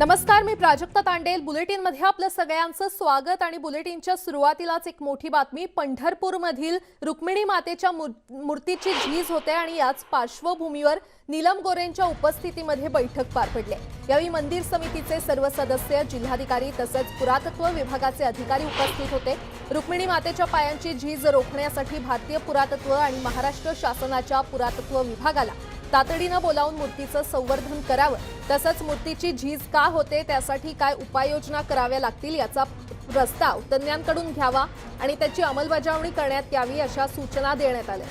नमस्कार मी प्राजक्ता तांडेल. बुलेटिनमध्ये आपलं सगळ्यांचं स्वागत आणि बुलेटिनच्या सुरुवातीलाच एक मोठी बातमी. पंढरपूरमधील रुक्मिणी मातेच्या मूर- मूर्तीची झीज होते आणि याच पार्श्वभूमीवर नीलम गोरेंच्या उपस्थितीमध्ये बैठक पार पडली. यावेळी मंदिर समितीचे सर्व सदस्य जिल्हाधिकारी तसंच पुरातत्व विभागाचे अधिकारी उपस्थित होते. रुक्मिणी मातेच्या पायांची झीज रोखण्यासाठी भारतीय पुरातत्व आणि महाराष्ट्र शासनाच्या पुरातत्व विभागाला तातडीनं बोलावून मूर्तीचं संवर्धन करावं. तसंच मूर्तीची झीज का होते त्यासाठी काय उपाययोजना कराव्या लागतील याचा प्रस्ताव तज्ज्ञांकडून घ्यावा आणि त्याची अंमलबजावणी करण्यात यावी अशा सूचना देण्यात आल्या.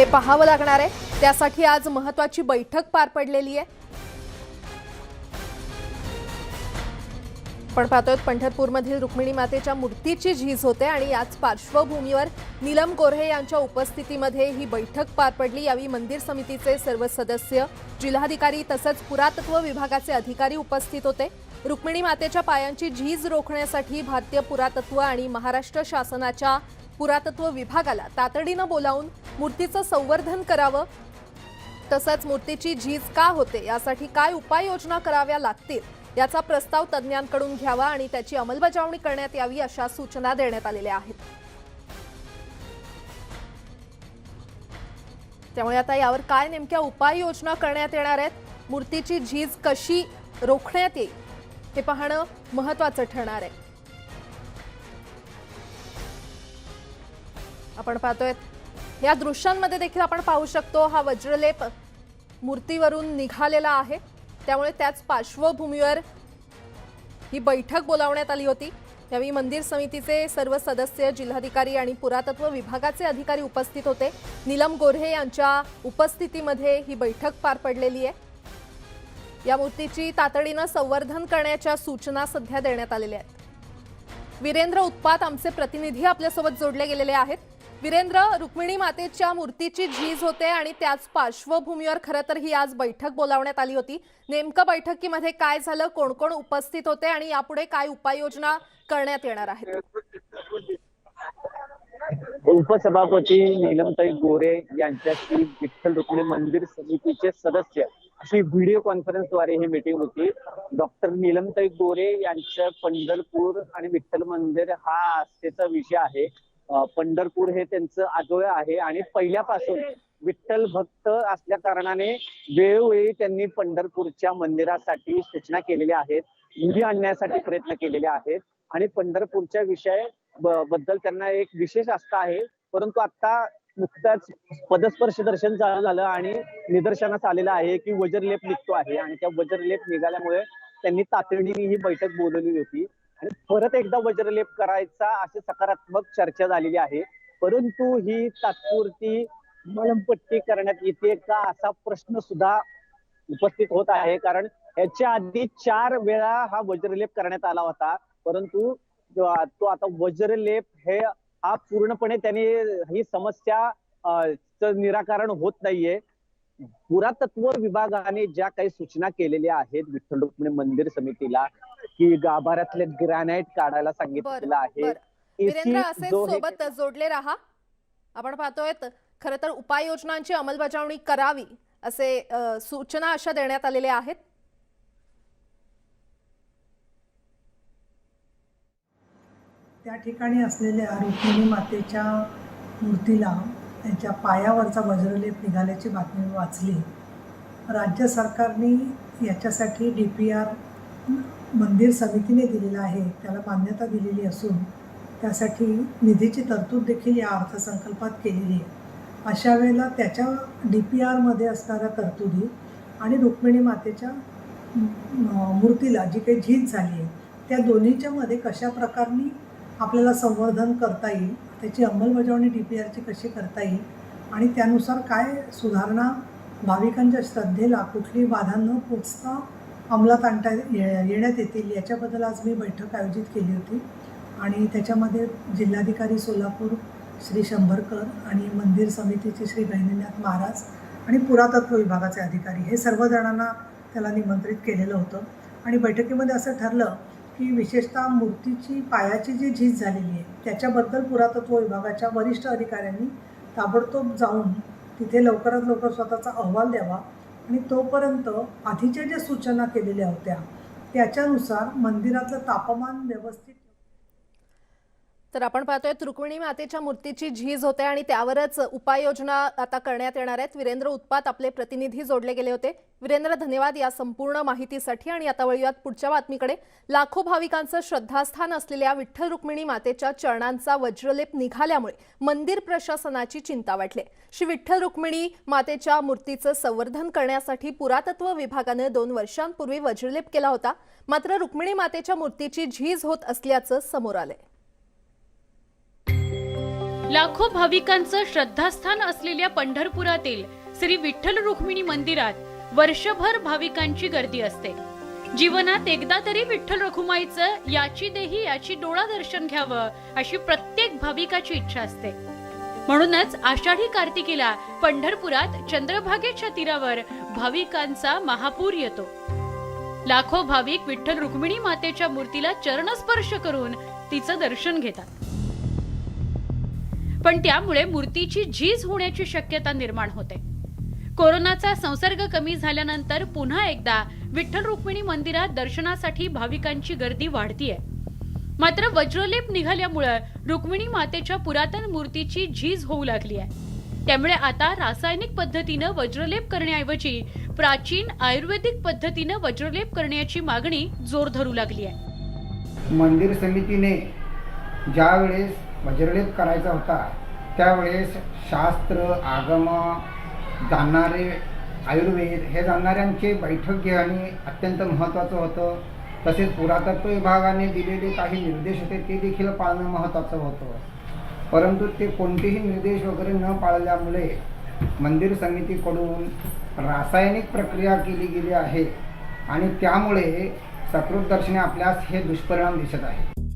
हे पाहावं लागणार आहे. त्यासाठी आज महत्वाची बैठक पार पडलेली आहे. पण पाहतोय पंढरपूरमधील रुक्मिणी मातेच्या मूर्तीची झीज होते आणि याच पार्श्वभूमीवर नीलम गोऱ्हे यांच्या उपस्थितीमध्ये ही बैठक पार पडली. यावेळी मंदिर समितीचे सर्व सदस्य जिल्हाधिकारी तसंच पुरातत्व विभागाचे अधिकारी उपस्थित होते. रुक्मिणी मातेच्या पायांची झीज रोखण्यासाठी भारतीय पुरातत्व आणि महाराष्ट्र शासनाच्या पुरातत्व विभागाला तातडीनं बोलावून मूर्तीचं संवर्धन करावं. तसंच मूर्तीची झीज का होते यासाठी काय उपाययोजना कराव्या लागतील याचा प्रस्ताव तज्ज्ञांकडून घ्यावा आणि त्याची अंमलबजावणी करण्यात यावी अशा सूचना देण्यात आलेल्या आहेत. त्यामुळे आता यावर काय नेमक्या उपाययोजना करण्यात येणार आहेत मूर्तीची झीज कशी रोखण्यात येईल हे पाहणं महत्वाचं ठरणार आहे. आपण पाहतोय. या दृश्यांमध्ये देखील आपण पाहू शकतो हा वज्रलेप मूर्तीवरून निघालेला आहे. त्यामुळे त्याच पार्श्वभूमीवर ही बैठक बोलावण्यात आली होती. यावेळी मंदिर समितीचे सर्व सदस्य जिल्हाधिकारी आणि पुरातत्व विभागाचे अधिकारी उपस्थित होते. नीलम गोऱ्हे यांच्या उपस्थितीमध्ये ही बैठक पार पडलेली आहे. या मूर्तीची तातडीनं संवर्धन करण्याच्या सूचना सध्या देण्यात आलेल्या आहेत. वीरेंद्र उत्पात आमचे प्रतिनिधी आपल्यासोबत जोडले गेलेले आहेत. वीरेंद्र रुक्मिणी मातेच्या मूर्तीची झीज होते आणि त्याच पार्श्वभूमीवर खरं तर ही आज बैठक बोलावण्यात आली होती. नेमकं बैठकीमध्ये काय झालं कोण कोण उपस्थित होते आणि यापुढे काय उपाययोजना करण्यात येणार आहेत? उपसभापती नीलमताई गोरे यांच्याशी विठ्ठल रुक्मिणी मंदिर समितीचे सदस्य अशी व्हिडिओ कॉन्फरन्सद्वारे ही मीटिंग होती. डॉक्टर नीलमताई गोरे यांचं पंढरपूर आणि विठ्ठल मंदिर हा आस्थेचा विषय आहे. पंढरपूर हे त्यांचं आजोळ आहे आणि पहिल्यापासून विठ्ठल भक्त असल्या कारणाने वेळोवेळी त्यांनी पंढरपूरच्या मंदिरासाठी सूचना केलेल्या आहेत निधी आणण्यासाठी प्रयत्न केलेले आहेत आणि पंढरपूरच्या विषयबद्दल त्यांना एक विशेष आस्था आहे. परंतु आता नुकताच पदस्पर्श दर्शन झालं झालं आणि निदर्शनास आलेलं आहे की वज्रलेप निघतो आहे आणि त्या वज्रलेप निघाल्यामुळे त्यांनी तातडीने ही बैठक बोलवलेली होती. आणि परत एकदा वज्रलेप करायचा अशी सकारात्मक चर्चा झालेली आहे. परंतु ही तात्पुरती मलमपट्टी करण्यात येते का असा प्रश्न सुद्धा उपस्थित होत आहे. कारण याच्या आधी चार वेळा हा वज्रलेप करण्यात आला होता. परंतु तो आता वज्रलेप हे हा पूर्णपणे त्याने ही समस्या निराकरण होत नाहीये. पुरातत्व विभागाने ज्या काही सूचना केलेल्या आहेत विठ्ठल रुक्मिणी मंदिर समितीला की गाभाऱ्यातले ग्रॅनाइट काढायला सांगितलेलं आहे. बरं. वीरेंद्र AC असे सोबत जोडले राहा. आपण पाहतोय खरं तर उपाययोजनांची अंमलबजावणी करावी असे सूचना अशा देण्यात आलेल्या आहेत. त्या ठिकाणी असलेल्या रुक्मिणी मातेच्या मूर्तीला त्यांच्या पायावरचा वज्रलेप निघाल्याची बातमी मी वाचली. राज्य सरकारने याच्यासाठी डी पी आर मंदिर समितीने दिलेला आहे त्याला मान्यता दिलेली असून त्यासाठी निधीची तरतूद देखील या अर्थसंकल्पात केलेली आहे. अशा वेळेला त्याच्या डी पी आरमध्ये असणाऱ्या तरतुदी आणि रुक्मिणी मातेच्या मूर्तीला जी काही झीज झाली आहे त्या दोन्हीच्या मध्ये कशा प्रकारनी आपल्याला संवर्धन करता येईल त्याची अंमलबजावणी डी पी आरची कशी करता येईल आणि त्यानुसार काय सुधारणा भाविकांच्या श्रद्धेला कुठली बाधा न पोचता अंमलात आणता ये- येण्यात येतील. याच्याबद्दल आज मी बैठक आयोजित केली होती. आणि त्याच्यामध्ये जिल्हाधिकारी सोलापूर श्री शंभरकर आणि मंदिर समितीचे श्री गहिनीनाथ महाराज आणि पुरातत्व विभागाचे अधिकारी हे सर्वजणांना त्याला निमंत्रित केलेलं होतं. आणि बैठकीमध्ये असं ठरलं की विशेषतः मूर्तीची पायाची जी झीज झालेली आहे त्याच्याबद्दल पुरातत्व विभागाच्या वरिष्ठ अधिकाऱ्यांनी ताबडतोब जाऊन तिथे लवकरात लवकर स्वतःचा अहवाल द्यावा. आणि तोपर्यंत आधीच्या ज्या सूचना केलेल्या होत्या त्याच्यानुसार मंदिरातलं तापमान व्यवस्थित तर आपण पाहतोय रुक्मिणी मातेच्या मूर्तीची झीज होते आणि त्यावरच उपाययोजना आता करण्यात येणार आहेत. वीरेंद्र उत्पात आपले प्रतिनिधी जोडले गेले होते. वीरेंद्र धन्यवाद या संपूर्ण माहितीसाठी आणि आता वळूयात पुढच्या बातमीकडे. लाखो भाविकांचं श्रद्धास्थान असलेल्या विठ्ठल रुक्मिणी मातेच्या चरणांचा वज्रलेप निघाल्यामुळे मंदिर प्रशासनाची चिंता वाटली. श्री विठ्ठल रुक्मिणी मातेच्या मूर्तीचं संवर्धन करण्यासाठी पुरातत्व विभागानं दोन वर्षांपूर्वी वज्रलेप केला होता. मात्र रुक्मिणी मातेच्या मूर्तीची झीज होत असल्याचं समोर आलंय. लाखो भाविकांचं श्रद्धास्थान असलेल्या पंढरपुरातील श्री विठ्ठल रुक्मिणी मंदिरात वर्षभर भाविकांची गर्दी असते. जीवनात एकदा तरी विठ्ठल रखुमाईचं याची देही याची डोळा दर्शन घ्यावं अशी प्रत्येक भाविकाची इच्छा असते. म्हणूनच आषाढी कार्तिकीला पंढरपुरात चंद्रभागेच्या तीरावर भाविकांचा महापूर येतो. लाखो भाविक विठ्ठल रुक्मिणी मातेच्या मूर्तीला चरणस्पर्श करून तिचं दर्शन घेतात. पण त्यामुळे मूर्तीची झीज होण्याची शक्यता निर्माण होते. कोरोनाचा संसर्ग कमी झाल्यानंतर पुन्हा एकदा विठ्ठल रुक्मिणी मंदिरात दर्शनासाठी भाविकांची गर्दी वाढतीये. मात्र वज्रलेप निघाल्यामुळे रुक्मिणी मातेच्या पुरातन मूर्तीची झीज होऊ लागली आहे त्यामुळे आता रासायनिक पद्धतीनं वज्रलेप करण्याऐवजी प्राचीन आयुर्वेदिक पद्धतीनं वज्रलेप करण्याची मागणी जोर धरू लागली आहे मंदिर समितीने ज्यावेळेस वज्रलेप करायचा होता. त्यावेळेस शास्त्र आगम जाणणारे आयुर्वेद हे जाणणाऱ्यांचे बैठक घेणे अत्यंत महत्त्वाचं होतं. तसेच पुरातत्व विभागाने दिलेले काही निर्देश होते ते देखील पाळणं महत्त्वाचं होतं. परंतु ते कोणतेही निर्देश वगैरे न पाळल्यामुळे मंदिर समितीकडून रासायनिक प्रक्रिया केली गेली आहे आणि त्यामुळे सकृत दर्शने आपल्यास हे दुष्परिणाम दिसत आहे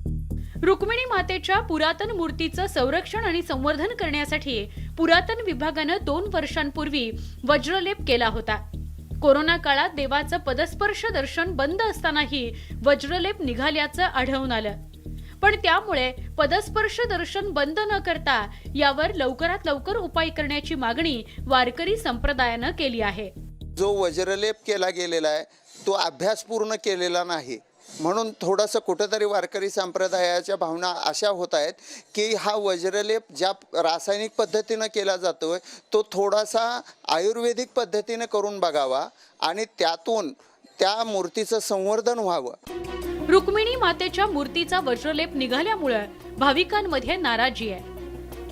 रुक्मिणी मातेच्या पुरातन मूर्तीचं संरक्षण आणि संवर्धन करण्यासाठी पुरातन विभागानं दोन वर्षांपूर्वी वज्रलेप केला होता. कोरोना काळात देवाचं पदस्पर्श दर्शन बंद असतानाही वज्रलेप निघाल्याचं आढळून आलं. पण त्यामुळे पदस्पर्श दर्शन बंद न करता यावर लवकरात लवकर उपाय करण्याची मागणी वारकरी संप्रदायानं केली आहे. जो वज्रलेप केला गेलेला आहे तो अभ्यास पूर्ण केलेला नाही. म्हणून थोडंसं कुठंतरी वारकरी संप्रदायाच्या भावना अशा होत आहेत की हा वज्रलेप ज्या रासायनिक पद्धतीनं केला जातो तो थोडासा आयुर्वेदिक पद्धतीनं करून बघावा आणि त्यातून त्या मूर्तीचं संवर्धन व्हावं. रुक्मिणी मातेच्या मूर्तीचा वज्रलेप निघाल्यामुळे भाविकांमध्ये नाराजी आहे.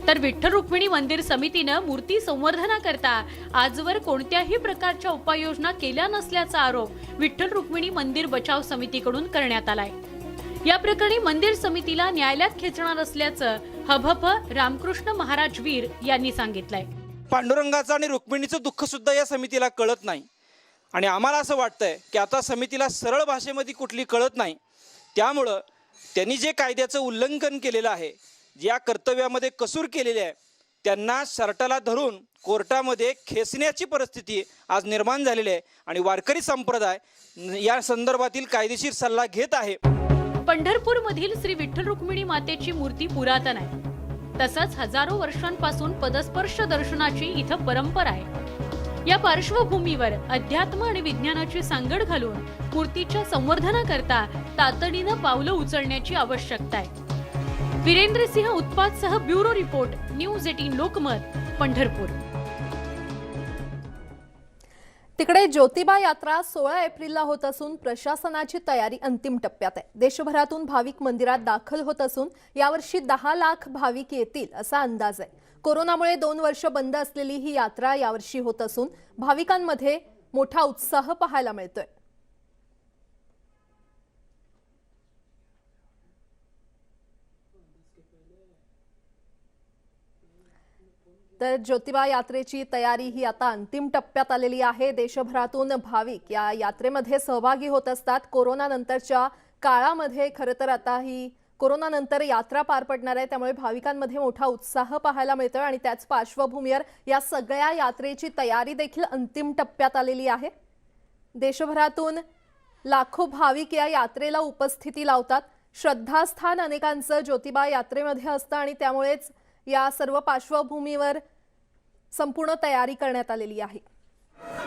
तर विठ्ठल रुक्मिणी मंदिर समितीनं मूर्ती संवर्धनाकरता आजवर कोणत्याही प्रकारच्या उपाययोजना केल्या नसल्याचा आरोप विठ्ठल रुक्मिणी मंदिर बचाव समितीकडून करण्यात आलाय. या प्रकरणी मंदिर समितीला न्यायालयात खेचणार असल्याचं हभप रामकृष्ण महाराज वीर यांनी सांगितलंय. पांडुरंगाचं आणि रुक्मिणीचं दुःख सुद्धा या समितीला कळत नाही. आणि आम्हाला असं वाटतंय की आता समितीला सरळ भाषेमध्ये कुठली कळत नाही. त्यामुळं त्यांनी जे कायद्याचं उल्लंघन केलेलं आहे ज्या कर्तव्यामध्ये कसूर केलेली आहे त्यांना शर्टाला धरून कोर्टामध्ये खेचण्याची परिस्थिती आज निर्माण झालेली आहे आणि वारकरी संप्रदाय या संदर्भातील कायदेशीर सल्ला घेत आहे. पंढरपूर मधील श्री विठ्ठल रुक्मिणी मातेची मूर्ती पुरातन आहे. तसंच हजारो वर्षांपासून पदस्पर्श दर्शनाची इथं परंपरा आहे. या पार्श्वभूमीवर अध्यात्म आणि विज्ञानाची सांगड घालून मूर्तीच्या संवर्धनाकरता तातडीनं पावलं उचलण्याची आवश्यकता आहे. Virendra Singh उत्पादसह bureau report news eighteen Lokmat Pandharpur. तिकडे ज्योतिबा यात्रा सोळा एप्रिलला होत असून प्रशासनाची तयारी अंतिम टप्प्यात आहे. देशभरातून भाविक मंदिरात दाखल होत असून यावर्षी दहा लाख भाविक येतील असा अंदाज आहे. कोरोनामुळे दोन वर्ष बंद असलेली ही यात्रा यावर्षी होत असून भाविकांमध्ये मोठा उत्साह पाहायला मिळतोय. तर ज्योतिबा यात्रेची तयारी ही आता अंतिम टप्प्यात आलेली आहे. देशभरातून भाविक या यात्रेमध्ये सहभागी होत असतात. कोरोनानंतरच्या काळामध्ये खरं तर आता ही कोरोनानंतर यात्रा पार पडणार आहे. त्यामुळे भाविकांमध्ये मोठा उत्साह पाहायला मिळतोय आणि त्याच पार्श्वभूमीवर या सगळ्या यात्रेची तयारी देखील अंतिम टप्प्यात आलेली आहे. देशभरातून लाखो भाविक या यात्रेला उपस्थिती लावतात. श्रद्धास्थान अनेकांचं ज्योतिबा यात्रेमध्ये असतं आणि त्यामुळेच या सर्व पार्श्वभूमीवर संपूर्ण तयारी करण्यात आलेली आहे.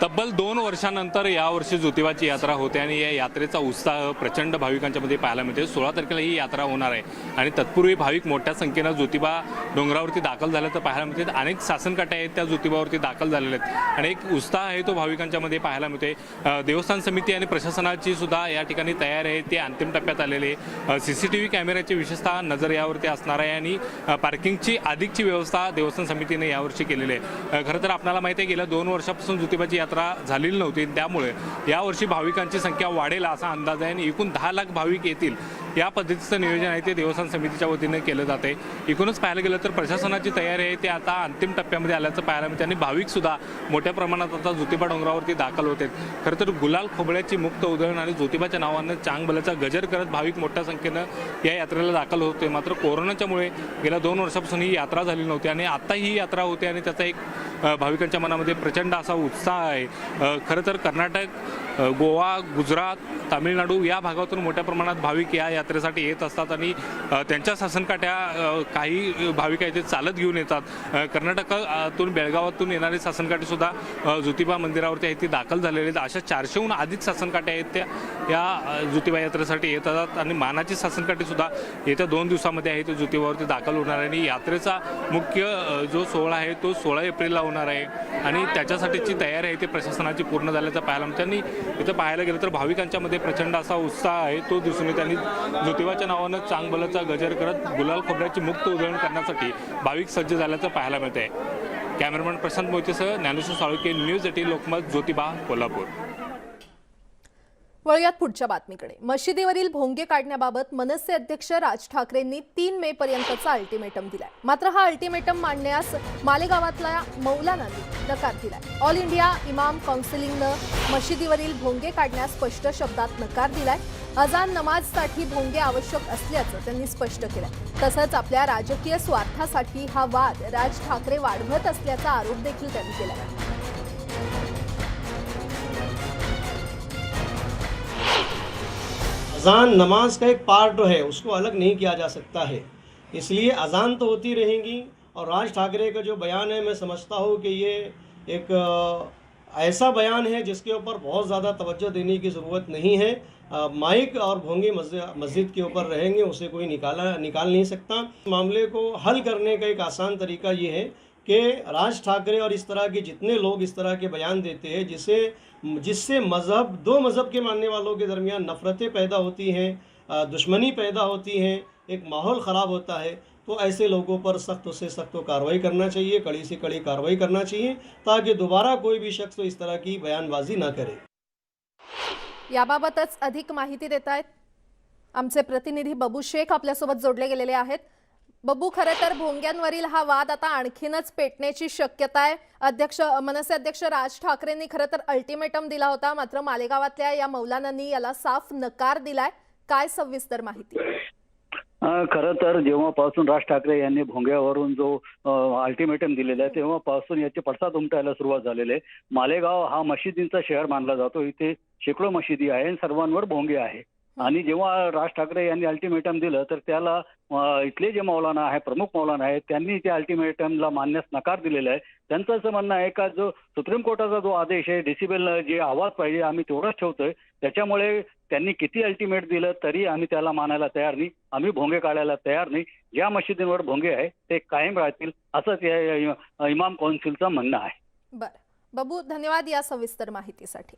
तब्बल दोन वर्षानंतर यावर्षी ज्योतिबाची यात्रा होते आणि या यात्रेचा उत्साह प्रचंड भाविकांच्या मध्ये पाहायला मिळते. सोळा तारखेला ही यात्रा होणार आहे. आणि तत्पूर्वी भाविक मोठ्या संख्येनं ज्योतिबा डोंगरावरती दाखल झालं तर पाहायला मिळते. अनेक शासनकाट्या आहेत त्या ज्योतिबावरती दाखल झालेल्या आहेत. आणि एक उत्साह आहे तो भाविकांच्या मध्ये पाहायला मिळते. देवस्थान समिती आणि प्रशासनाची सुद्धा या ठिकाणी तयार आहे. ते अंतिम टप्प्यात आलेले सी सी टी व्ही कॅमेऱ्याची विशेषतः नजर यावरती असणार आहे आणि पार्किंगची अधिकची व्यवस्था देवस्थान समितीने यावर्षी केलेली आहे. खरं तर आपल्याला माहिती आहे गेल्या दोन वर्षापासून ज्योतिबाची यात्रा झालेली नव्हती. त्यामुळे यावर्षी भाविकांची संख्या वाढेल असा अंदाज आहे आणि एकूण दहा लाख भाविक येतील. या पद्धतीचं नियोजन आहे ते देवस्थान समितीच्या वतीनं केलं जाते. एकूणच पाहायला गेलं तर प्रशासनाची तयारी आहे ते आता अंतिम टप्प्यामध्ये आल्याचं पाहायला मिळते. आणि भाविकसुद्धा मोठ्या प्रमाणात आता ज्योतिबा डोंगरावरती दाखल होते खरं तर गुलाल खोबळ्याची मुक्त उधळण आणि ज्योतिबाच्या नावानं चांगबलाचा गजर करत भाविक मोठ्या संख्येनं या यात्रेला दाखल होते मात्र कोरोनाच्यामुळे गेल्या दोन वर्षापासून ही यात्रा झाली नव्हती आणि आता ही यात्रा होते आणि त्याचा एक भाविकांच्या मनामध्ये प्रचंड असा उत्साह आहे. खरं तर कर्नाटक गोवा गुजरात तामिळनाडू या भागातून मोठ्या प्रमाणात भाविक या यात्रेसाठी येत असतात आणि त्यांच्या शासनकाठ्या काही भाविक आहेत ते चालत घेऊन येतात. कर्नाटकातून बेळगावातून येणारे शासनकाठीसुद्धा ज्योतिबा मंदिरावरती आहेत ती दाखल झालेले आहेत. अशा चारशेहून अधिक शासनकाठ्या आहेत त्या या ज्योतिबा यात्रेसाठी येत असतात आणि मानाची शासनकाठीसुद्धा येत्या दोन दिवसामध्ये आहे ते ज्योतिबावरती दाखल होणार आहे. आणि यात्रेचा मुख्य जो सोहळा आहे तो सोळा एप्रिलला होणार आहे. आणि त्याच्यासाठीची तयारी आहे ती प्रशासनाची पूर्ण झाल्याचं पाहायला मिळतं. आणि इथं पाहायला गेलं तर भाविकांच्यामध्ये प्रचंड असा उत्साह आहे. तो दिसून येत आणि ज्योतिबाच्या नावानं चांगबलाचा गजर करत गुलाल खोबऱ्याची मुक्त उधळण करण्यासाठी भाविक सज्ज झाल्याचं पाहायला मिळत आहे कॅमेरामॅन प्रशांत मोहितेसह ज्ञानेश्वर साळुके न्यूज एटी लोकमत ज्योतिबा कोल्हापूर. वळूयात पुढच्या बातमीकडे. मशिदीवरील भोंगे काढण्याबाबत मनसे अध्यक्ष राज ठाकरेंनी तीन मे पर्यंतचा अल्टिमेटम दिलाय. मात्र हा अल्टिमेटम मांडण्यास मालेगावातल्या मौलानांनी नकार दिलाय. ऑल इंडिया इमाम काउन्सिलिंगनं मशिदीवरील भोंगे काढण्यास स्पष्ट शब्दात नकार दिलाय. अजान नमाजसाठी भोंगे आवश्यक असल्याचं त्यांनी स्पष्ट केलं तसंच आपल्या राजकीय स्वार्थासाठी हा वाद राज ठाकरे वाढवत असल्याचा आरोप देखील त्यांनी केलाय. अजान नमाज़ का एक पार्ट है, उसको अलग नहीं किया जा सकता है। इसलिए अजान तो होती रहेंगी, और राज ठाकरे का जो बयान है, मैं समझता हूँ कि ये एक ऐसा बयान है जिसके ऊपर बहुत ज़्यादा तवज्जो देने की ज़रूरत नहीं है। माइक और भोंगे मस्जिद के ऊपर रहेंगे, उसे कोई निकाला, निकाल नहीं सकता। मामले को हल करने का एक आसान तरीका ये है कि राज ठाकरे और इस तरह के जितने लोग इस तरह के बयान देते हैं, जिसे जिससे मज़हब दो मज़हब के मानने वालों के दरमियान नफ़रतें पैदा होती हैं दुश्मनी पैदा होती हैं एक माहौल ख़राब होता है तो ऐसे लोगों पर सख्त से सख्त कार्रवाई करना चाहिए कड़ी से कड़ी कार्रवाई करना चाहिए ताकि दोबारा कोई भी शख्स इस तरह की बयानबाजी ना करे। याबाबतच अधिक माहिती देत आहेत आमचे प्रतिनिधी बबू शेख आपल्यासोबत जोडले गेलेले आहेत. बबू खरं तर भोंग्यांवरील हा वाद आता आणखीनच पेटण्याची शक्यता आहे. अध्यक्ष मनसे अध्यक्ष राज ठाकरेंनी खरं तर अल्टिमेटम दिला होता. मात्र मालेगावातल्या या मौलानांनी याला साफ नकार दिलाय. काय सविस्तर माहिती? खरं तर जेव्हापासून राज ठाकरे यांनी भोंग्यावरून जो अल्टिमेटम दिलेला आहे तेव्हापासून याचे पडसाद उमटायला सुरुवात झालेली आहे. मालेगाव हा मशिदींचा शहर मानला जातो. इथे शेकडो मशिदी आहे आणि सर्वांवर भोंगे आहे. आणि जेव्हा राज ठाकरे यांनी अल्टिमेटम दिलं तर त्याला इथले जे मौलाना आहे प्रमुख मौलाना आहेत त्यांनी त्या अल्टिमेटमला मानण्यास नकार दिलेला आहे. त्यांचं असं म्हणणं आहे का जो सुप्रीम कोर्टाचा जो आदेश आहे डेसिबल जे आवाज पाहिजे आम्ही तेवढाच ठेवतोय. त्याच्यामुळे त्यांनी किती अल्टिमेट दिलं तरी आम्ही त्याला मानायला तयार नाही. आम्ही भोंगे काढायला तयार नाही. ज्या मशिदींवर भोंगे आहे ते कायम राहतील असंच या इमाम कौन्सिलचं म्हणणं आहे. बरं. बबू धन्यवाद या सविस्तर माहितीसाठी.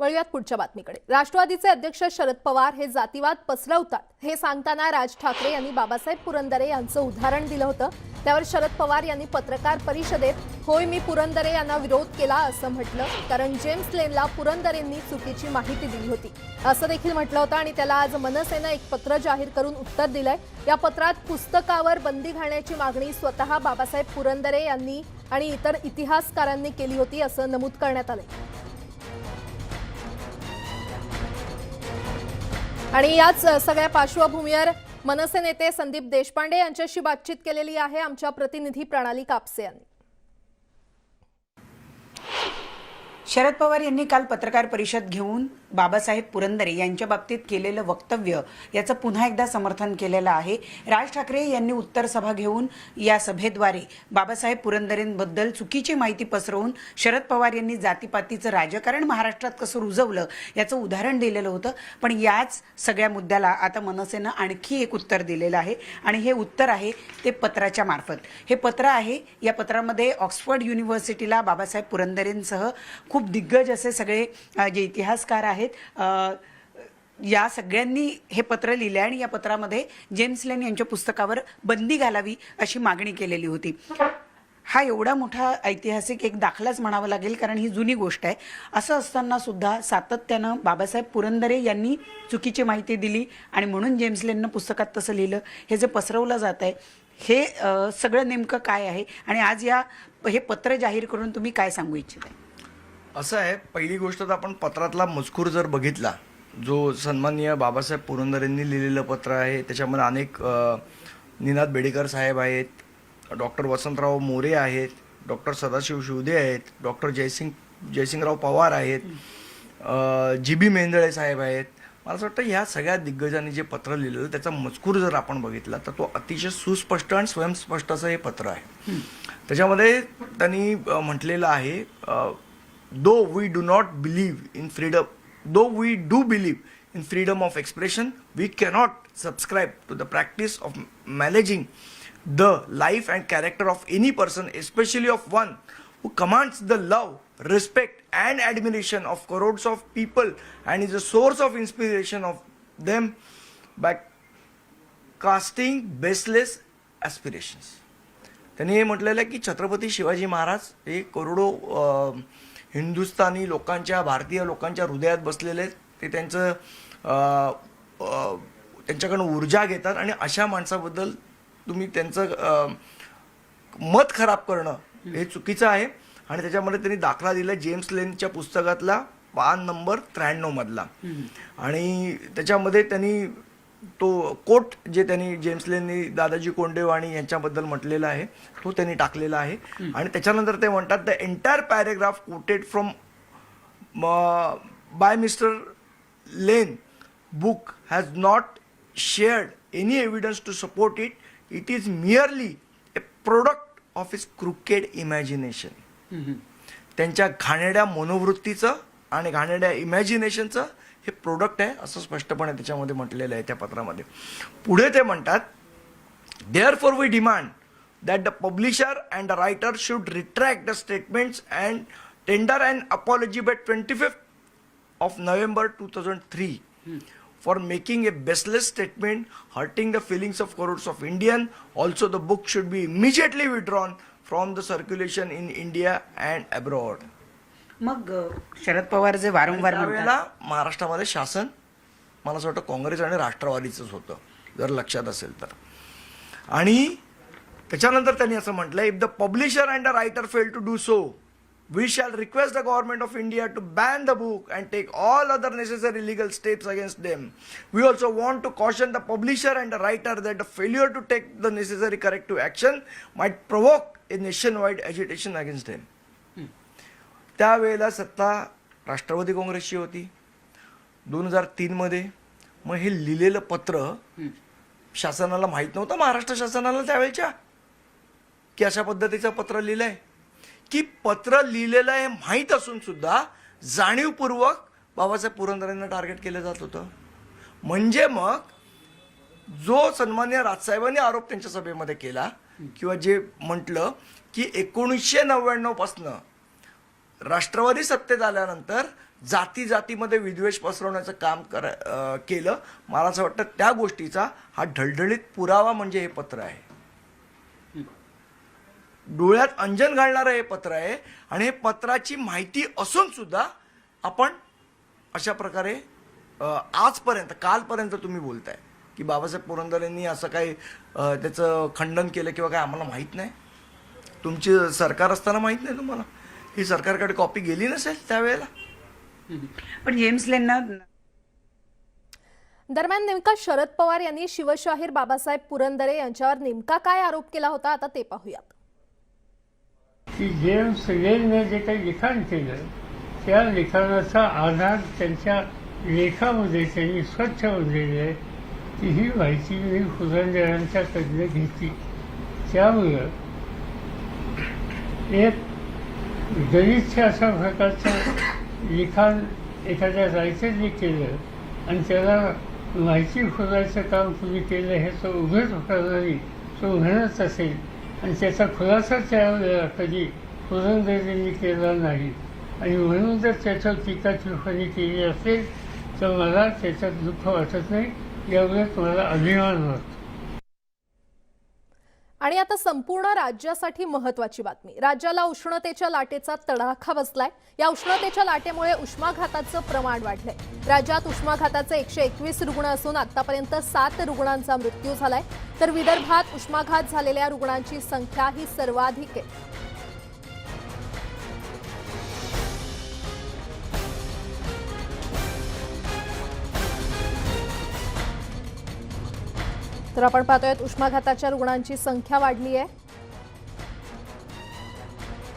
वळूयात पुढच्या बातमीकडे. राष्ट्रवादीचे अध्यक्ष शरद पवार हे जातीवाद पसरवतात. हे सांगताना राज ठाकरे यांनी बाबासाहेब पुरंदरे यांचं उदाहरण दिलं होतं. त्यावर शरद पवार यांनी पत्रकार परिषदेत होय मी पुरंदरे यांना विरोध केला असं म्हटलं. कारण जेम्स लेनला पुरंदरेंनी चुकीची माहिती दिली होती. असं देखील म्हटलं होतं आणि त्याला आज मनसेनं एक पत्र जाहीर करून उत्तर दिलंय. या पत्रात पुस्तकावर बंदी घालण्याची मागणी स्वतः बाबासाहेब पुरंदरे यांनी आणि इतर इतिहासकारांनी केली होती असं नमूद करण्यात आलंय. आणि याच सगळ्या पार्श्वभूमीवर मनसे नेते संदीप देशपांडे यांच्याशी बातचीत केलेली आहे आमच्या प्रतिनिधी प्रणाली कापसे यांनी. शरद पवार यांनी काल पत्रकार परिषद घेऊन बाबासाहेब पुरंदरे यांच्या बाबतीत केलेलं वक्तव्य याचं पुन्हा एकदा समर्थन केलेलं आहे. राज ठाकरे यांनी उत्तर सभा घेऊन या सभेद्वारे बाबासाहेब पुरंदरेंबद्दल चुकीची माहिती पसरवून शरद पवार यांनी जातीपातीचं राजकारण महाराष्ट्रात कसं रुजवलं याचं उदाहरण दिलेलं होतं. पण याच सगळ्या मुद्द्याला आता मनसेनं आणखी एक उत्तर दिलेलं आहे आणि हे उत्तर आहे ते पत्राच्या मार्फत. हे पत्र आहे या पत्रामध्ये ऑक्सफर्ड युनिव्हर्सिटीला बाबासाहेब पुरंदरेंसह खूप दिग्गज असे सगळे जे इतिहासकार आहेत आहेत. या सगळ्यांनी हे पत्र लिहिले आणि या पत्रामध्ये जेम्स लेन यांच्या पुस्तकावर बंदी घालावी अशी मागणी केलेली होती. हा एवढा मोठा ऐतिहासिक एक दाखलाच म्हणावा लागेल कारण ही जुनी गोष्ट आहे. असं असताना सुद्धा सातत्यानं बाबासाहेब पुरंदरे यांनी चुकीची माहिती दिली आणि म्हणून जेम्स लेननं पुस्तकात तसं लिहिलं. हे जे पसरवलं जात आहे हे सगळं नेमकं काय आहे आणि आज या हे पत्र जाहीर करून तुम्ही काय सांगू इच्छित आहे असं आहे पहिली गोष्ट तर आपण पत्रातला मजकूर जर बघितला जो सन्माननीय बाबासाहेब पुरंदरेंनी लिहिलेलं पत्र आहे त्याच्यामध्ये अनेक निनाद बेडेकर साहेब आहेत डॉक्टर वसंतराव मोरे आहेत डॉक्टर सदाशिव शिवदे आहेत डॉक्टर जयसिंग जयसिंगराव पवार आहेत जी बी मेंदळे साहेब आहेत. मला असं वाटतं ह्या सगळ्या दिग्गजांनी जे पत्र लिहिलेलं त्याचा मजकूर जर आपण बघितला तर तो अतिशय सुस्पष्ट आणि स्वयंस्पष्ट असं हे पत्र आहे. त्याच्यामध्ये त्यांनी म्हटलेलं आहे though we do not believe in freedom, though we do believe in freedom of expression, we cannot subscribe to the practice of managing the life and character of any person, especially of one who commands the love, respect, and admiration of crowds of people and is a source of inspiration of them by casting baseless aspirations. त्यांनी हे म्हटलेलं आहे की छत्रपती शिवाजी महाराज हे करोडो अ, हिंदुस्थानी लोकांच्या भारतीय लोकांच्या हृदयात बसलेले ते त्यांचं त्यांच्याकडून ऊर्जा घेतात आणि अशा माणसाबद्दल तुम्ही त्यांचं मत खराब करणं हे चुकीचं आहे. आणि त्याच्यामध्ये त्यांनी दाखला दिला जेम्स लेनच्या पुस्तकातला पान नंबर त्र्याण्णव मधला आणि त्याच्यामध्ये त्यांनी तो कोट जे त्यांनी जेम्स लेननी दादाजी कोंडेवाणी यांच्याबद्दल म्हटलेला आहे तो त्यांनी टाकलेला आहे आणि त्याच्यानंतर ते म्हणतात the entire paragraph quoted from by mister Laine book has not shared any evidence to support it. It is merely a product of his crooked imagination. त्यांच्या घाणेड्या मनोवृत्तीचं आणि घाणेड्या इमॅजिनेशनचं हे प्रोडक्ट आहे असं स्पष्टपणे त्याच्यामध्ये म्हटलेलं आहे त्या पत्रामध्ये. पुढे ते म्हणतात therefore we demand that the publisher and the writer should retract the statements and tender and apology by twenty fifth of November two thousand three for making a baseless statement hurting the feelings of crores of Indian also the book should be immediately withdrawn from the circulation in India and abroad मग शरद पवार जे वारंवार त्यावेळेला महाराष्ट्रामध्ये शासन मला असं वाटतं काँग्रेस आणि राष्ट्रवादीचंच होतं जर लक्षात असेल तर. आणि त्याच्यानंतर त्यांनी असं म्हटलं if the publisher and the writer fail to do so we shall request the government of India to ban the book and take all other necessary legal steps against them we also want to caution the publisher and the writer that the failure to take the necessary corrective action might provoke a nation wide agitation against them त्यावेळेला सत्ता राष्ट्रवादी काँग्रेसची होती. दोन हजार तीनमध्ये मग हे लिहिलेलं पत्र शासनाला माहीत नव्हतं महाराष्ट्र शासनाला त्यावेळेच्या की अशा पद्धतीचं पत्र लिहिलं आहे की पत्र लिहिलेलं आहे माहीत असून सुद्धा जाणीवपूर्वक बाबासाहेब पुरंदरेंना टार्गेट केलं जात होतं. म्हणजे मग जो सन्मान्य राजसाहेबांनी आरोप त्यांच्या सभेमध्ये केला किंवा जे म्हटलं की एकोणीसशे नव्याण्णवपासनं राष्ट्रवादी सत्तेत आल्यानंतर जाती जातीमध्ये विद्वेष पसरवण्याचं काम कर केलं. मला असं वाटतं त्या गोष्टीचा हा ढळढळीत पुरावा म्हणजे हे पत्र आहे. डोळ्यात अंजन घालणारं हे पत्र आहे आणि हे पत्राची माहिती असून सुद्धा आपण अशा प्रकारे आजपर्यंत कालपर्यंत तुम्ही बोलताय की बाबासाहेब पुरंदरेंनी असं काही त्याचं खंडन केलं किंवा काय आम्हाला माहीत नाही. तुमची सरकार असताना माहीत नाही तुम्हाला? ही सरकारकडे कॉपी गेली नसेल त्यावेळेला? पण जेम्स लेनना दरम्यान नेमका शरद पवार यांनी शिवशाहीर बाबासाहेब पुरंदरे यांच्यावर नेमका काय आरोप केला होता आता ते पाहूयात. की जेम्स लेनने जे काही लिखाण केलं त्या लिखाणाचा आधार त्यांच्या लेखामध्ये त्यांनी स्वच्छ उल्लेख आहे की ही माहिती मी पुरंदरांच्याकडनं घेतली. त्यामुळं एक दलितचे अशा प्रकारचं लिखाण एखाद्या रायटरने केलं आणि त्याला माहिती शोधायचं काम तुम्ही केलं हे तो उघड प्रणाली तो म्हणत असेल. आणि त्याचा खुलासा त्यावेळेला कधी पुरंदरेंनी केला नाही. आणि म्हणून जर त्याच्यावर टीका टिप्पणी केली असेल तर मला त्याच्यात दुःख वाटत नाही. यावेळेस मला अभिमान वाटतो. आणि आता संपूर्ण राज्यासाठी महत्वाची बातमी. राज्याला उष्णतेच्या लाटेचा तडाखा बसलाय. या उष्णतेच्या लाटेमुळे उष्माघाताचं प्रमाण वाढलंय. राज्यात उष्माघाताचे एकशे एकवीस रुग्ण असून आतापर्यंत सात रुग्णांचा मृत्यू झालाय. तर विदर्भात उष्माघात झालेल्या रुग्णांची संख्या ही सर्वाधिक आहे. तर आपण पाहतोय उष्माघाताच्या रुग्णांची संख्या वाढली आहे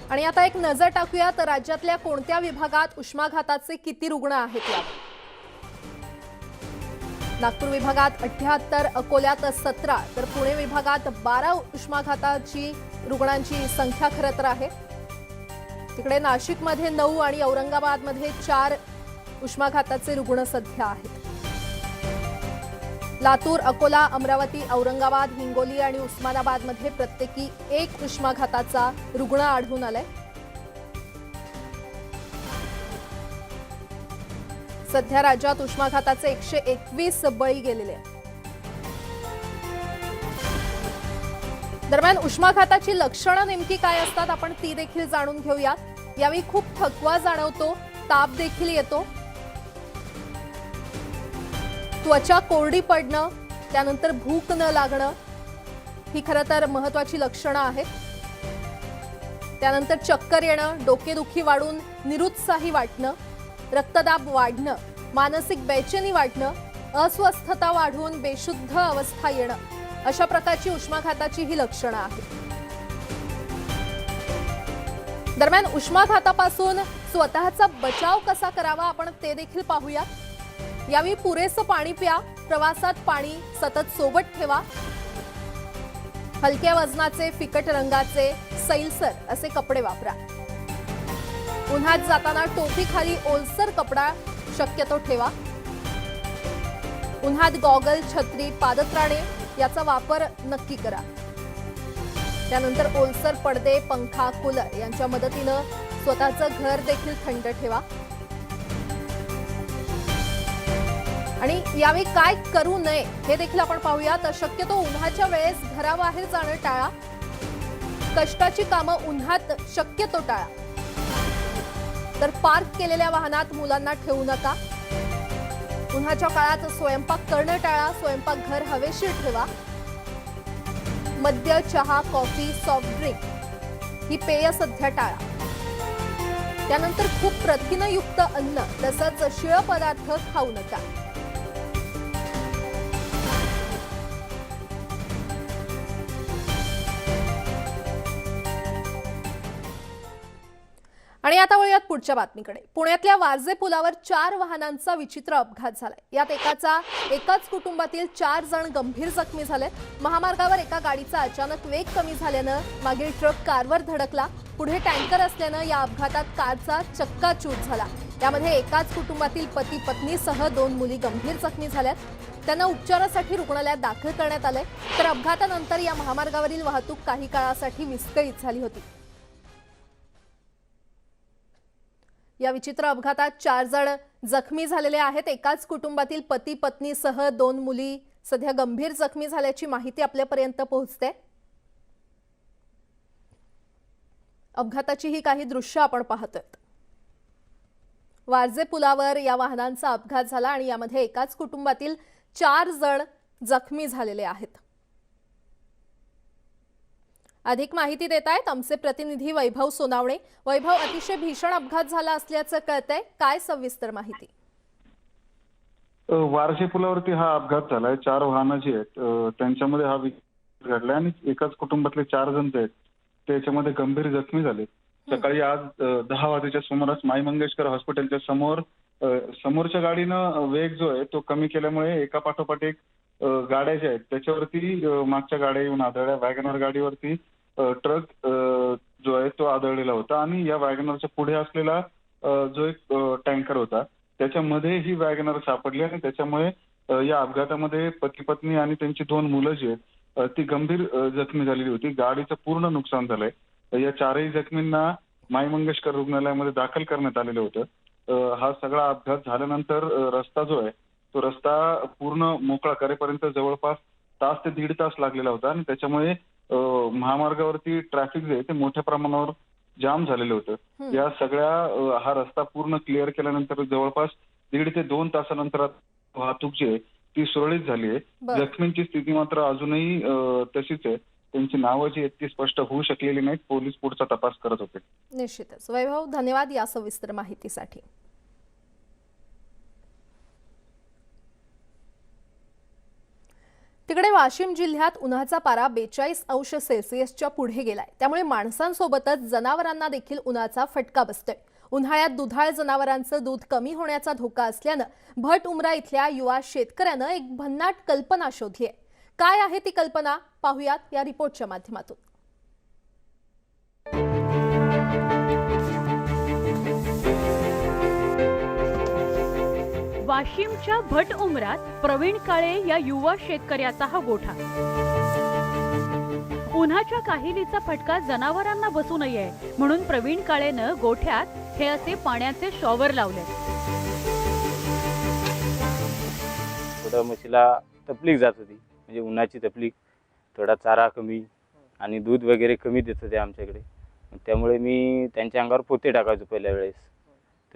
आणि आता एक नजर टाकूया तर राज्यातल्या कोणत्या विभागात उष्माघाताचे किती रुग्ण आहेत नागपूर विभागात अठ्याहत्तर अकोल्यात सतरा तर पुणे विभागात बारा उष्माघाताची रुग्णांची संख्या खरं तर आहे. तिकडे नाशिकमध्ये नऊ आणि औरंगाबादमध्ये चार उष्माघाताचे रुग्ण सध्या आहेत. लातूर अकोला अमरावती औरंगाबाद हिंगोली आणि उस्मानाबादमध्ये प्रत्येकी एक उष्माघाताचा रुग्ण आढळून आलाय. सध्या राज्यात उष्माघाताचे एकशे एकवीस बळी गेलेले आहेत. दरम्यान उष्माघाताची लक्षणं नेमकी काय असतात आपण ती देखील जाणून घेऊयात. यावेळी खूप थकवा जाणवतो ताप देखील येतो. त्वचा कोरडी पडणं त्यानंतर भूक न लागणं ही खरं तर महत्वाची लक्षणं आहेत. त्यानंतर चक्कर येणं डोकेदुखी वाढून निरुत्साही वाटणं रक्तदाब वाढणं मानसिक बेचैनी वाढणं अस्वस्थता वाढून बेशुद्ध अवस्था येणं अशा प्रकारची उष्माघाताची ही लक्षणं आहेत. दरम्यान उष्माघातापासून स्वतःचा बचाव कसा करावा आपण ते देखील पाहूया. यावेळी पुरेसं पाणी प्या प्रवासात पाणी सतत सोबत ठेवा. हलक्या वजनाचे फिकट रंगाचे सैलसर असे कपडे वापरा. उन्हात जाताना टोपीखाली ओलसर कपडा शक्यतो ठेवा. उन्हात गॉगल छत्री पादत्राणे याचा वापर नक्की करा. त्यानंतर ओलसर पडदे पंखा कूलर यांच्या मदतीनं स्वतःचं घर देखील थंड ठेवा. आणि यावेळी काय करू नये हे देखील आपण पाहूया तर शक्यतो उन्हाच्या वेळेस घराबाहेर जाणं टाळा. कष्टाची कामं उन्हात शक्यतो टाळा. तर पार्क केलेल्या वाहनात मुलांना ठेवू नका. उन्हाच्या काळात स्वयंपाक करणं टाळा. स्वयंपाक घर हवेशीर ठेवा. मद्य चहा कॉफी सॉफ्ट ड्रिंक ही पेय सध्या टाळा. त्यानंतर खूप प्रथिनयुक्त अन्न तसंच शिळ पदार्थ खाऊ नका. आणि आता वळूयात पुढच्या बातमीकडे. पुण्यातल्या वारजे पुलावर चार वाहनांचा विचित्र अपघात झालाय. यात एकाचा एकाच कुटुंबातील चार जण गंभीर जखमी झाले महामार्गावर एका गाडीचा अचानक वेग कमी झाल्यानं मागील ट्रक कारवर धडकला. पुढे टँकर असल्यानं या अपघातात कारचा चक्काचूर झाला. यामध्ये एकाच कुटुंबातील पती पत्नीसह दोन मुली गंभीर जखमी झाल्यात. त्यांना उपचारासाठी रुग्णालयात दाखल करण्यात आलंय. तर अपघातानंतर या महामार्गावरील वाहतूक काही काळासाठी विस्कळीत झाली होती. या विचित्र अपघातात चार जण जखमी झालेले आहेत. एकाच कुटुंबातील पती पत्नीसह दोन मुली सध्या गंभीर जखमी झाल्याची माहिती आपल्यापर्यंत पोहोचते. अपघाताची ही काही दृश्य आपण पाहतोय वारजे पुलावर या वाहनांचा अपघात झाला आणि यामध्ये एकाच कुटुंबातील चार जण जखमी झालेले आहेत. अधिक माहिती देत आहेत आमचे प्रतिनिधी वैभव सोनावणे. वैभव अतिशय भीषण अपघात झाला असल्याचं कळतंय. काय सविस्तर माहिती? वारशी पुलावरती हा अपघात झालाय. चार वाहनं जी आहेत त्यांच्यामध्ये हा घडलाय आणि एकाच कुटुंबातले चार जण जे आहेत त्याच्यामध्ये गंभीर जखमी झाले. सकाळी आज दहा वाजेच्या सुमारास माई मंगेशकर हॉस्पिटलच्या समोर समोरच्या गाडीनं वेग जो आहे तो कमी केल्यामुळे एका पाठोपाठ एक गाड्या ज्या आहेत त्याच्यावरती मागच्या गाड्या येऊन आदळल्या. वॅगनर गाडीवरती ट्रक जो आहे तो आदळलेला होता आणि या वॅगनरच्या पुढे असलेला जो एक टँकर होता त्याच्यामध्ये ही वॅगनर सापडली आणि त्याच्यामुळे या अपघातामध्ये पती पत्नी आणि त्यांची दोन मुलं जी आहेत ती गंभीर जखमी झालेली होती. गाडीचं पूर्ण नुकसान झालंय. या चारही जखमींना माई मंगेशकर रुग्णालयामध्ये दाखल करण्यात आलेलं होतं. हा सगळा अपघात झाल्यानंतर रस्ता जो आहे तो रस्ता पूर्ण मोकळा करेपर्यंत जवळपास तास ते दीड तास लागलेला होता आणि त्याच्यामुळे महामार्गावरती ट्रॅफिक जे आहे ते मोठ्या प्रमाणावर जाम झालेलं होतं. या सगळ्या हा रस्ता पूर्ण क्लिअर केल्यानंतर जवळपास दीड ते दोन तासानंतर वाहतूक जी आहे ती सुरळीत झाली आहे. जखमींची स्थिती मात्र अजूनही तशीच आहे. त्यांची नावं जी आहेत ती स्पष्ट होऊ शकलेली नाहीत. पोलीस पुढचा तपास करत होते. निश्चितच. वैभव धन्यवाद या सविस्तर माहितीसाठी. तिकडे वाशिम जिल्ह्यात उन्हाचा पारा बेचाळीस अंश सेल्सिअसच्या पुढे गेलाय. त्यामुळे माणसांसोबतच जनावरांना देखील उन्हाचा फटका बसतोय. उन्हाळ्यात दुधाळ जनावरांचं दूध कमी होण्याचा धोका असल्यानं भट उमरा इथल्या युवा शेतकऱ्यानं एक भन्नाट कल्पना शोधली आहे काय आहे ती कल्पना? पाहुयात या रिपोर्टच्या माध्यमातून. वाशिमच्या भट उमरात प्रवीण काळे या युवा शेतकऱ्याचा हा गोठा. उन्हाच्या काहिलीचा फटका जनावरांना बसू नये म्हणून प्रवीण काळेनं गोठ्यात हे असे पाण्याचे शॉवर लावले. थोडं म्हशीला तपलीक जात होती म्हणजे उन्हाची तपलीक थोडा चारा कमी आणि दूध वगैरे कमी देत होते आमच्याकडे. त्यामुळे मी त्यांच्या अंगावर पोते टाकायचो पहिल्या वेळेस.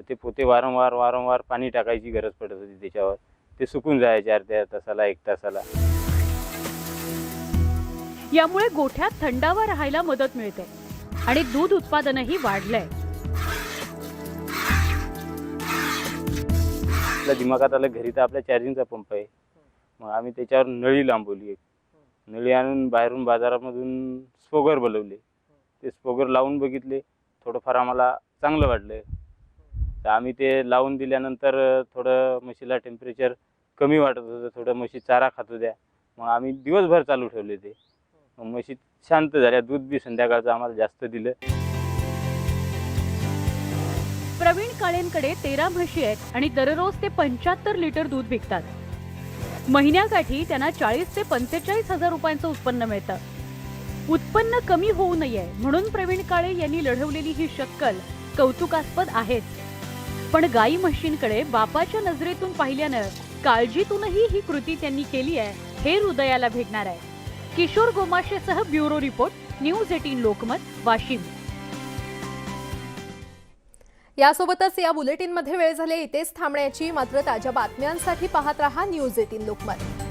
तर ते पोते वारंवार वारंवार पाणी टाकायची गरज पडत होती त्याच्यावर. ते सुकून जायचे अर्ध्या तासाला एक तासाला. यामुळे गोठ्यात थंडावा राहायला मदत मिळते आणि दूध उत्पादनही वाढलंय. आपल्या दिमागात आलं घरी तर आपल्या चार्जिंगचा पंप आहे. मग आम्ही त्याच्यावर नळी लांबवली एक. नळी आणून बाहेरून बाजारामधून स्पोगर बोलवले. ते स्पोगर लावून बघितले. थोडंफार आम्हाला चांगलं वाटलं. तर आम्ही ते लावून दिल्यानंतर थोडं म्हशीला टेम्परेचर कमी वाटत होतं. थोडं म्हशी चारा खात होत्या. मग आम्ही दिवसभर चालू ठेवले ते. मग म्हशी शांत झाल्या. दूध बी संध्याकाळचं आम्हाला जास्त दिलं. प्रवीण काळेंकडे तेरा म्हशी आहेत आणि दररोज ते पंच्याहत्तर लिटर दूध विकतात. महिन्याकाठी त्यांना चाळीस ते पंचेचाळीस हजार रुपयांचं उत्पन्न मिळतं. उत्पन्न कमी होऊ नये म्हणून प्रवीण काळे यांनी लढवलेली ही शक्कल कौतुकास्पद आहेच. पण गाई म्हशींकडे बापाच्या नजरेतून पाहिल्यानं काळजीतूनही ही कृती त्यांनी केली आहे हे हृदयाला भेटणार आहे. Kishor गोमाशेसह bureau report news eighteen Lokmat Washim. यासोबतच या बुलेटिनमध्ये वेळ झाली इथेच थांबण्याची. मात्र ताज्या बातम्यांसाठी पाहत रहा न्यूज एटीन लोकमत.